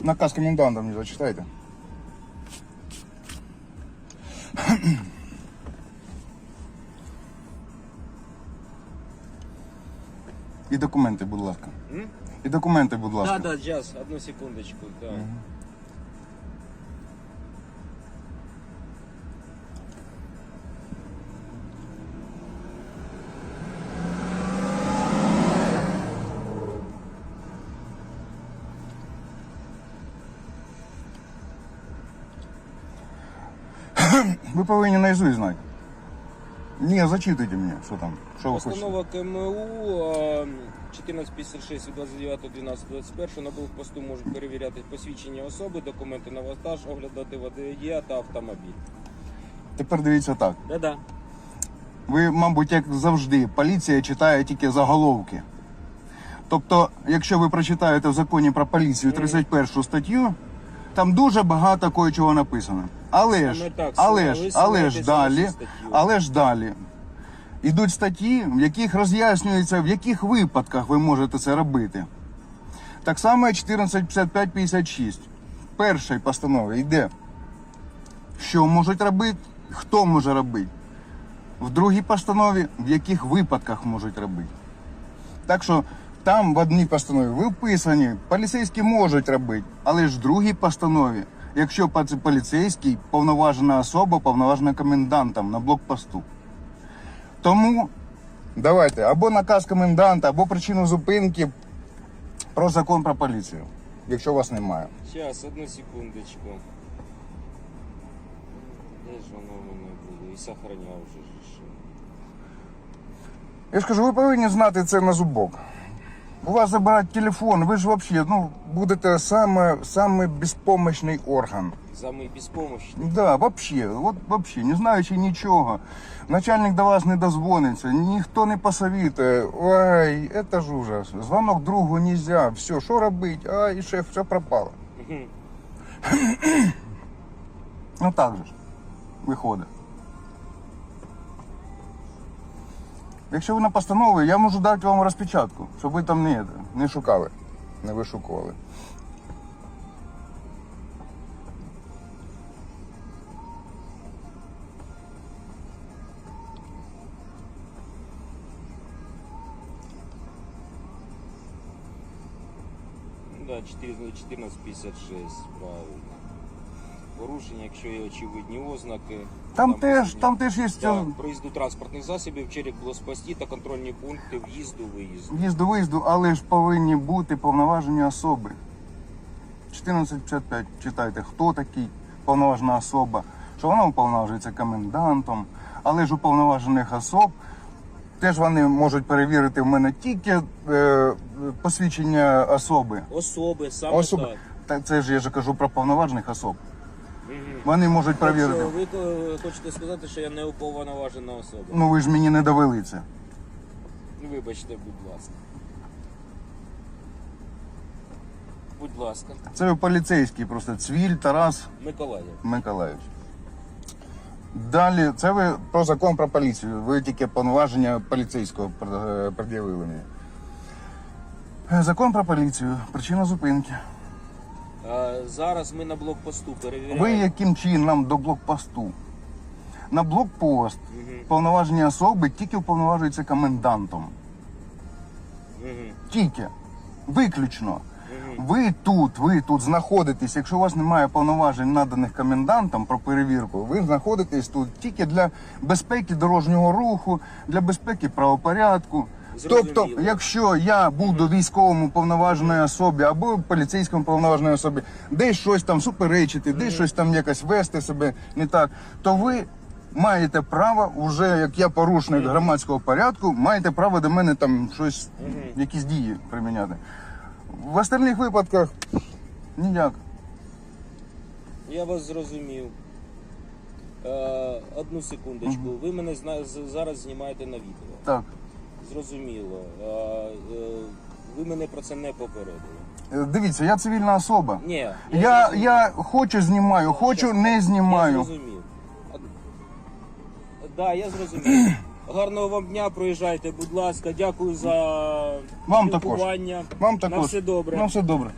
Наказ коменданта мне зачитайте. І документи, будь ласка. І документи, будь ласка. Да, да, сейчас, одну секундочку. Да. Ви повинні наизусть знати. Ні, зачитуйте мені, що там, що ви хочете. Постанова КМУ а, 1456 від 29.12.21 на блокпосту можуть перевіряти посвідчення особи, документи на вантаж, оглядати водія та автомобіль. Тепер дивіться так. Да-да. Ви, мабуть, як завжди, поліція читає тільки заголовки. Тобто, якщо ви прочитаєте в законі про поліцію 31 статтю, там дуже багато кое-чого написано. Але ж, але ж, але ж далі, але ж далі. Ідуть статті, в яких роз'яснюється, в яких випадках ви можете це робити. Так само 1455-56. Першої постанови йде, що можуть робити, хто може робити. В другій постанові, в яких випадках можуть робити. Так що там в одній постанові виписані, поліцейські можуть робити, але ж в другій постанові, якщо поліцейський повноважена особа, повноважена комендантом на блокпосту. Тому давайте або наказ коменданта, або причину зупинки про закон про поліцію, якщо вас немає. Сейчас, одну секундочку. Де ж воно в мене було? І сохраняв вже Я ж кажу, ви повинні знати це на зубок. У вас забирають телефон, ви ж взагалі ну, будете саме, саме безпомощний орган. Самий безпомощний. Да, вообще, вот вообще, не знаючи нічого. Начальник до вас не дозвониться, ніхто не посовітує. Ой, это ж ужас. Звонок другу нельзя. Все, що робить? Ай, шеф, все пропало. Мгм. Ну так же ж виходить. Якщо ви на постанові, я можу дати вам розпечатку, щоб ви там не, не шукали, не вишукували. Ну Да, 1456, правильно. Порушення, якщо є очевидні ознаки. Там теж, там теж є Да, проїзду транспортних засобів, черік блокпості та контрольні пункти в'їзду, виїзду. в'їзду виїзду, але ж повинні бути повноважені особи. 1455 читайте, хто такий повноважена особа, що вона уповноважується комендантом, але ж уповноважених особ. Теж вони можуть перевірити в мене тільки е, посвідчення особи. Особи, саме Особи. так. Та це ж я ж кажу про повноважених особ. Вони можуть перевірити. ви е, хочете сказати, що я не уповноважена особа? Ну ви ж мені не довели це. Ну, Вибачте, будь ласка. Будь ласка, Це поліцейський просто Цвіль Тарас Миколаїв. Миколаївич. Далі, це ви про закон про поліцію. Ви тільки повноваження поліцейського пред'явили мені. Е, Закон про поліцію, причина зупинки. Зараз ми на блокпосту перевіряємо. Ви яким чином до блокпосту? На блокпост Мгм. повноваження особи тільки уповноважується комендантом. Мгм. Тільки. Виключно. Мгм. Ви тут, ви тут знаходитесь. Якщо у вас немає повноважень, наданих комендантом про перевірку, ви знаходитесь тут тільки для безпеки дорожнього руху, для безпеки правопорядку. Тобто, якщо я буду військовому повноваженій особі або поліцейському повноваженій особі, десь щось там суперечити, десь щось там якось вести себе не так, то ви маєте право, уже як я порушник громадського порядку, маєте право до мене там щось, якісь дії приміняти. В остальних випадках ніяк. Я вас зрозумів. Е, одну секундочку. Ви мене зна- з- зараз знімаєте на відео. Так. Зрозуміло. Е, ви мене про це не попередили. Е, Дивіться, я цивільна особа. Ні. Я, зрозумів. я хочу знімаю, хочу не знімаю. Я зрозумів. Так, да, я зрозумів. Гарного вам дня, проїжджайте, будь ласка. Дякую за Вам також. Вам також. На все добре. На все добре.